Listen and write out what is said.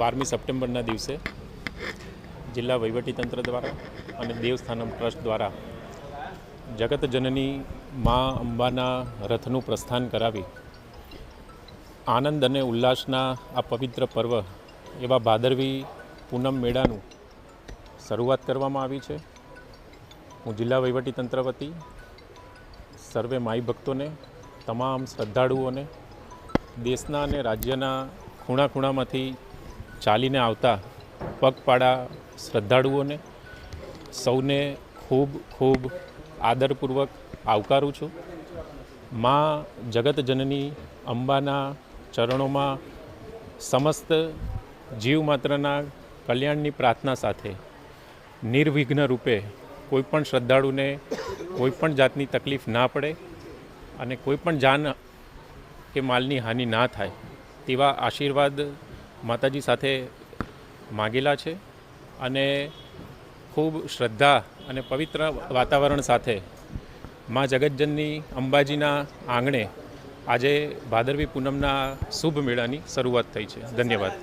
બારમી સપ્ટેમ્બરના દિવસે જિલ્લા વહીવટીતંત્ર દ્વારા અને દેવસ્થાનમ ટ્રસ્ટ દ્વારા જગતજનની મા અંબાના રથનું પ્રસ્થાન કરાવી આનંદ અને ઉલ્લાસના આ પવિત્ર પર્વ એવા ભાદરવી પૂનમ મેળાનું શરૂઆત કરવામાં આવી છે. હું જિલ્લા વહીવટીતંત્ર વતી સર્વે માઈ ભક્તોને, તમામ શ્રદ્ધાળુઓને, દેશના અને રાજ્યના ખૂણા ખૂણામાંથી ચાલીને આવતા પગપાળા શ્રદ્ધાળુઓને સૌને ખૂબ ખૂબ આદરપૂર્વક આવકારું છું. માં જગતજનની અંબાના ચરણોમાં સમસ્ત જીવ માત્રના કલ્યાણની પ્રાર્થના સાથે નિર્વિઘ્ન રૂપે કોઈપણ શ્રદ્ધાળુને કોઈપણ જાતની તકલીફ ના પડે અને કોઈપણ જાન કે માલની હાનિ ના થાય. તેવા આશીર્વાદ માતાજી સાથે માગેલા છે અને ખૂબ શ્રદ્ધા અને પવિત્ર વાતાવરણ સાથે મા જગજ્જનની અંબાજીના આંગણે આજે ભાદરવી પૂનમના શુભ મેળાની શરૂઆત થઈ છે. ધન્યવાદ.